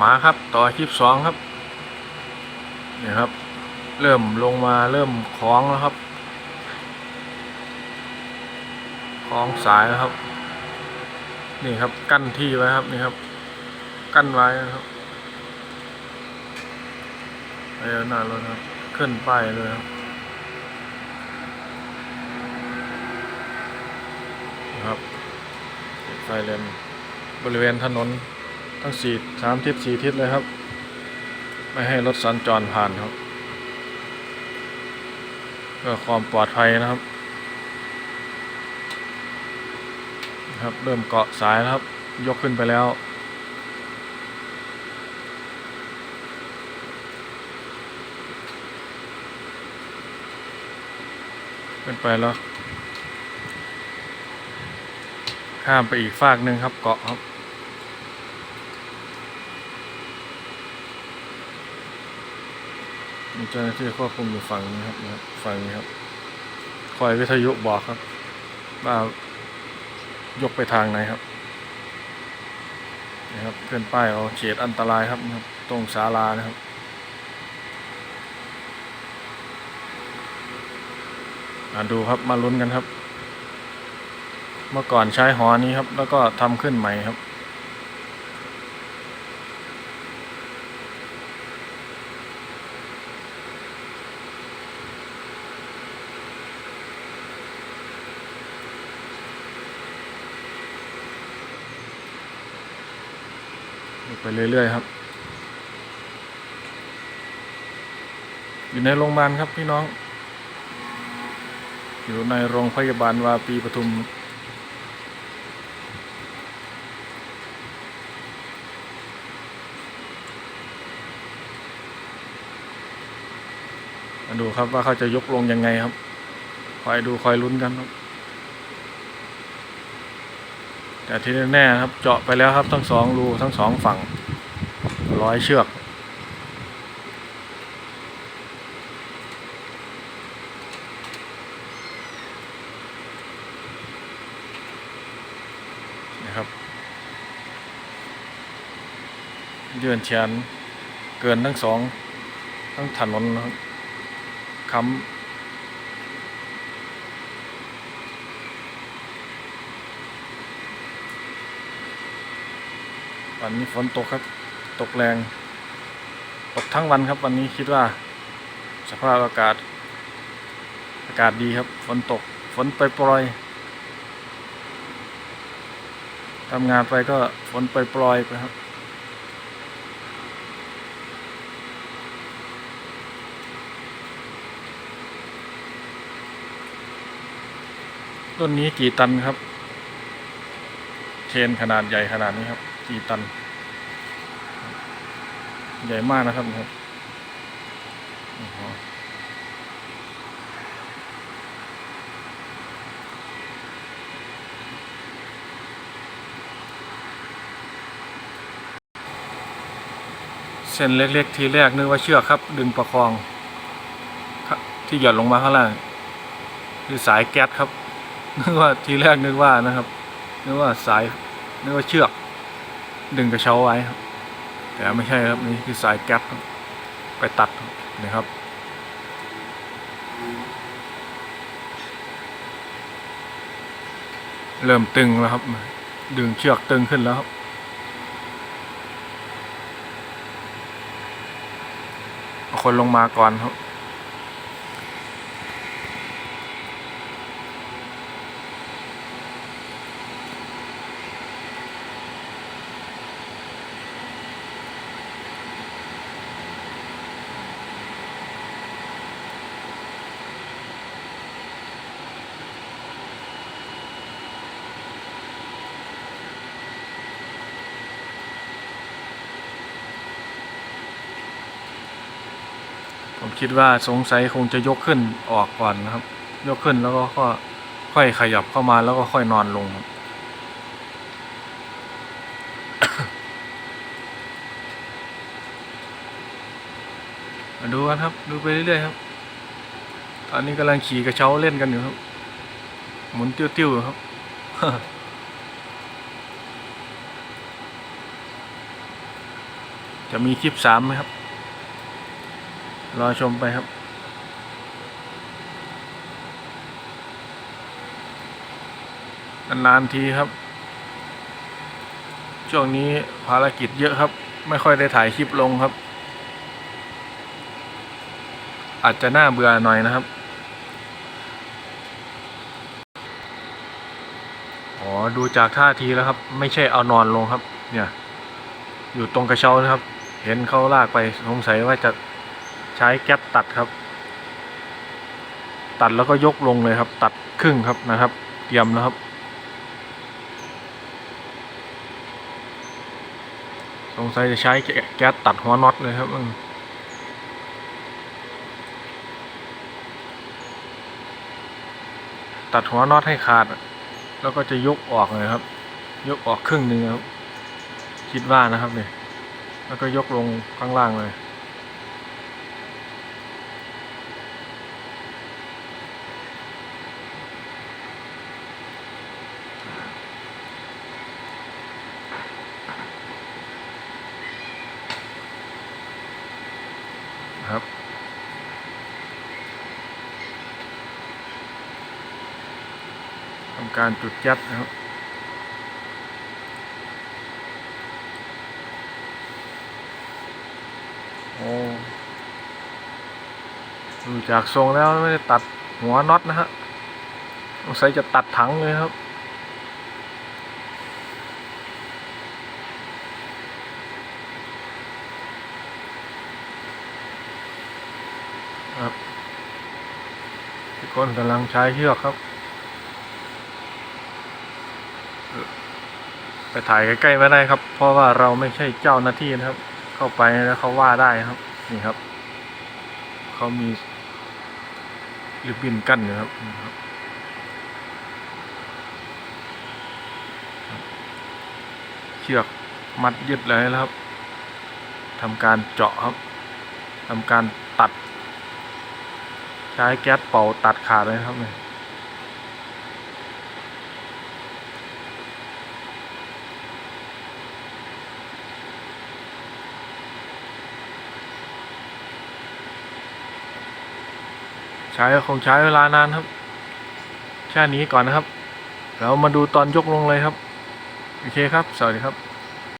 มาครับต่อคลิปสองครับนี่ครับ เริ่มลงมาเริ่มคล้องแล้วครับคล้องสายแล้วครับ นี่ครับกั้นที่ไว้ครับนี่ครับ กั้นไว้นะครับไปเอาหน้ารถครับขึ้นป้ายเลยครับนะครับไฟเลนบริเวณถนน ทั้งสี่สามทิศสี่ทิศเลยครับ ไม่ให้รถสัญจรผ่านครับ เพื่อความปลอดภัยนะครับนะครับเริ่มเกาะสายแล้วครับ ยกขึ้นไปแล้วขึ้นไปแล้วข้ามไปอีกฟากหนึ่งครับเกาะครับ มีเจ้าหน้าที่ควบคุมอยู่ฝั่งนี้ครับนะครับฝั่งนี้ครับ คอยวิทยุบอกครับ ว่ายกไปทางไหนครับนี่ครับขึ้นป้ายเอาเขตอันตรายครับนะครับ ตรงศาลานะครับอ่าดูครับมาลุ้นกันครับ เมื่อก่อนใช้หอนี้ครับ แล้วก็ทำขึ้นใหม่ครับ ไปเรื่อยๆครับ อยู่ในโรงพยาบาลครับพี่น้อง อยู่ในโรงพยาบาลวาปีปทุมมาดูครับว่าเขาจะยกลงยังไงครับ คอยดูคอยลุ้นกันครับ แต่ที่แน่ๆครับ เจาะไปแล้วครับ ทั้งสองรูทั้งสองฝั่งร้อยเชือก นะครับยื่นเชียนเกินทั้งสองทั้งถนนครับค้ำ วันนี้ฝนตกครับ ตกแรง ตกทั้งวันครับ วันนี้คิดว่า สภาพอากาศ อากาศดีครับ ฝนตก ฝนปล่อยๆทำงานไปก็ฝนปล่อยๆไปครับต้นนี้กี่ตันครับ เชนขนาดใหญ่ขนาดนี้ครับ กี่ตัน ใหญ่มากนะครับครับเส้นเล็กๆ ทีแรกนึกว่าเชือกครับ ดึงประคอง ที่หย่อนลงมาข้างล่างคือสายแก๊สครับนึกว่าทีแรกนึกว่านะครับนึกว่าสายนึกว่าเชือก ดึงกระเช้าไว้ครับ แต่ไม่ใช่ครับนี่คือสายแก๊สไปตัดนี่ครับเริ่มตึงแล้วครับ ดึงเชือกตึงขึ้นแล้วครับคนลงมาก่อนครับ ผมคิดว่าสงสัยคงจะยกขึ้นออกก่อนนะครับ ยกขึ้นแล้วก็ค่อยขยับเข้ามาแล้วก็ค่อยนอนลงครับมาดูกันครับ ดูไปเรื่อยๆครับ ตอนนี้กำลังขี่กระเช้าเล่นกันอยู่ครับ หมุนติ้วๆอยู่ครับจะมีคลิปสามไหมครับ รอชมไปครับ นานๆทีครับ ช่วงนี้ภารกิจเยอะครับ ไม่ค่อยได้ถ่ายคลิปลงครับ อาจจะน่าเบื่อหน่อยนะครับ อ๋อ ดูจากท่าทีแล้วครับ ไม่ใช่เอานอนลงครับ เนี่ย อยู่ตรงกระเช้านะครับ เห็นเขาลากไปสงสัยว่าจะ ใช้แก๊ปตัดครับ ตัดแล้วก็ยกลงเลยครับ ตัดครึ่งครับนะครับ เตรียมแล้วครับ สงสัยจะใช้แก๊สตัดหัวน็อตเลยครับตัดหัวน็อตให้ขาด แล้วก็จะยกออกเลยครับ ยกออกครึ่งหนึ่งครับ คิดว่านะครับเนี่ยแล้วก็ยกลงข้างล่างเลย ครับ ทำการจุดยัดนะครับโอ้ดูจากทรงแล้วไม่ได้ตัดหัวน็อตนะฮะสงสัยจะตัดถังเลยครับ ครับทุกคนกำลังใช้เชือกครับ ไปถ่ายใกล้ๆไม่ได้ครับ เพราะว่าเราไม่ใช่เจ้าหน้าที่นะครับ เข้าไปแล้วเขาว่าได้ครับ นี่ครับ เขามีริบบิ้นกั้นนี่ครับเชือกมัดยึดเลยแล้วครับทำการเจาะครับทำการตัด ช้แก๊สเป่าตัดขาดเลยครับเนี่ยใช้คงใช้เวลานานครับ แค่นี้ก่อนนะครับ แล้วมาดูตอนยกลงเลยครับ โอเคครับ สวัสดีครับ